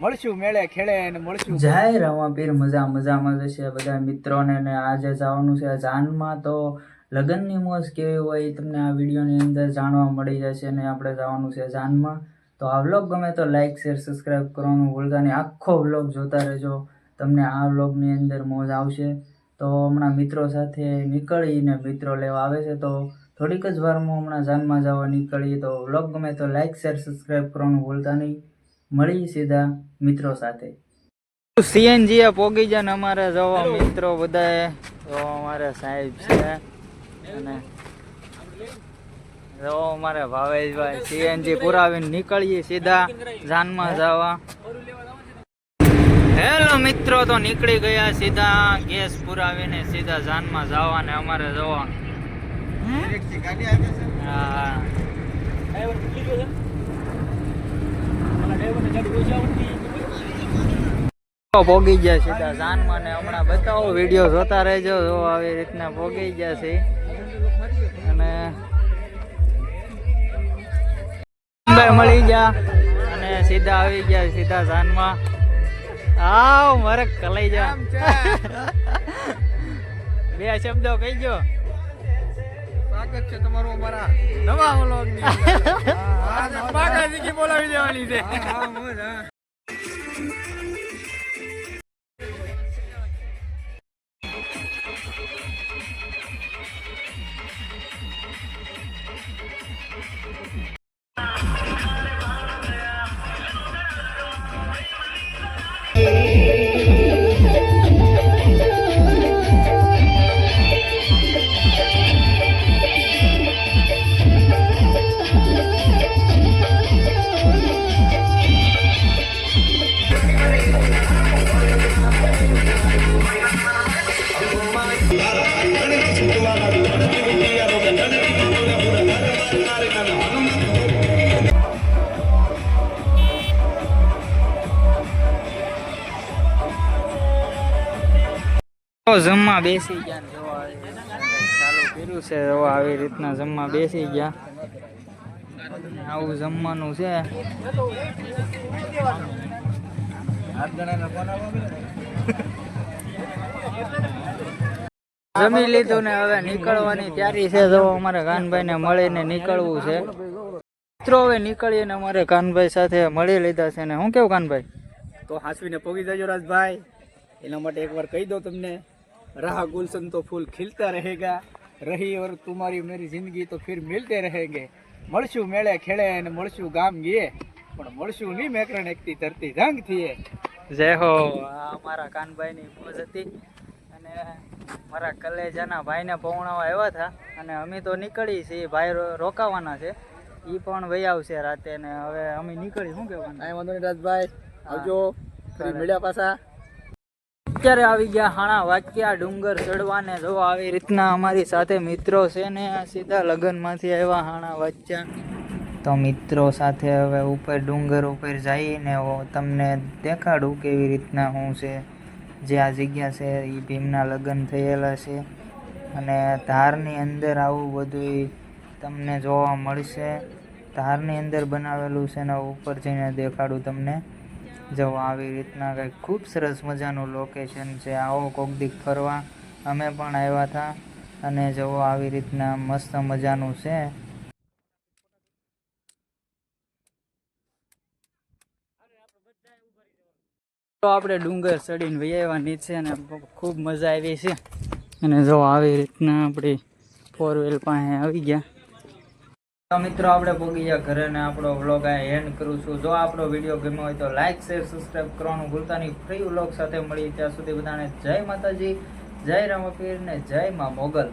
મળશું મેળે ખેડે અને મળશું. જય રમાપીર, મજા, મજામાં જશે બધા મિત્રોને ને આજે જવાનું છે જાનમાં તો લગ્નની મોજ કેવી હોય તમને આ વિડીયોની અંદર જાણવા મળી જશે ને આપણે જવાનું છે જાનમાં. તો આ વ્લોગ ગમે તો લાઇક શેર સબસ્ક્રાઈબ કરવાનું ભૂલતા નહીં. આખો વ્લોગ જોતા રહેજો. તમને આ વ્લોગની અંદર મોજ આવશે. તો હમણાં મિત્રો સાથે નીકળીને મિત્રો લેવા આવે છે તો થોડીક જ વારમાં હમણાં જાનમાં જવા નીકળીએ તો વ્લોગ ગમે તો લાઈક શેર સબસ્ક્રાઈબ કરવાનું ભૂલતા નહીં. મળી સીધા મિત્રો સાથે. સીએનજી એ પોગી જાય ને અમારે જવા મિત્રો બધાએ. તો અમારે સાહેબ છે અને જો અમારે ભાવેશભાઈ સીએનજી પુરાવીને નીકળીએ સીધા જાનમાં જવા. હેલો મિત્રો તો નીકળી ગયા સીધા ગેસ પુરાવીને સીધા જાનમાં જવા ને અમારે જવા પોગી ગયા સીધા જાનમાં ને હમણાં બતાવો વીડિયો જોતા રહેજો જો આવી રીતના પોગી ગયા છે. અને મળી ગયા અને સીધા આવી ગયા સીધા જાનમાં. આવ મારે કલાઈ જા. બે શબ્દો કહી ગયો સ્વાગત છે તમારું અમારા નવા વ્લોગની બાકાજી બોલાવી દેવાની છે. બેસી ગયા છે જોવા આવી રીતના જમવા બેસી ગયા. આવું જમવાનું છે. જમી લીધું ને હવે નીકળવાની તૈયારી છે. જો અમારે કાનભાઈને મળીને નીકળવું છે. મિત્રો હવે નીકળીએ ને અમારે કાનભાઈ સાથે મળી લીધા છે ને. હું કેવું કાનભાઈ તો હાંસવીને પોગી જજો રાજભાઈ. એના માટે એકવાર કહી દો તમને રાહ ગુલશન તો ફૂલ ખીલતા રહેગા. રહી ઓર તુમારી મેરી જિંદગી તો ફિર મિલતે રહેગે. મળશું મેળે ખેડે અને મળશું ગામ ગીએ. પણ મળશું નહીં મેકરણ એકતી ધરતી ધંગ થઈએ જય હો. અમારા કાનભાઈની મોજ હતી. અને મારા કલેજાના ભાઈને પહોંચાડવા આવ્યા હતા અને અમે તો નીકળી છીએ ભાઈ રોકાવાના છે. એ પણ વહી આવશે રાતે ને હવે અમે નીકળી શું કહેવાનું? કાંઈ વાંધો નહીં રાજભાઈ આવજો. ફરી મળ્યા પાછા. અત્યારે આવી ગયા હાણા વાક્યા ડુંગર ચડવાને જો આવી રીતના અમારી સાથે મિત્રો છે ને આ સીધા લગ્નમાંથી આવ્યા હાણા વાચ્યા તો મિત્રો સાથે હવે ઉપર ડુંગર ઉપર જઈને તમને દેખાડું કેવી રીતના શું છે. જે આ જગ્યા છે એ ભીમના લગ્ન થયેલા છે. અને ધારની અંદર આવું બધું તમને જોવા મળશે. ધારની અંદર બનાવેલું છે ને ઉપર જઈને દેખાડું તમને. જો આવી રીતના કંઈક ખૂબ સરસ મજાનું લોકેશન છે. આવો કોક દીક ફરવા. અમે પણ આવ્યા હતા. અને જો આવી રીતના મસ્ત મજાનું છે. તો આપણે ડુંગર ચડીને આવ્યા નીચે અને ખૂબ મજા આવી છે. અને જો આવી રીતના આપણી ફોર વ્હીલ પાસે આવી ગયા. મિત્રો, આપણે પોગી ગયા ઘરે ને આપણો વ્લોગ આ એન્ડ કરું છું. જો આપણો વીડિયો ગમ્યો હોય તો લાઇક શેર સબસ્ક્રાઈબ કરવાનું ભૂલતા નહીં. ફ્રી વ્લોગ સાથે મળી ત્યાં સુધી બધાને જય માતાજી, જય રામપીર ને જય મા મોગલ.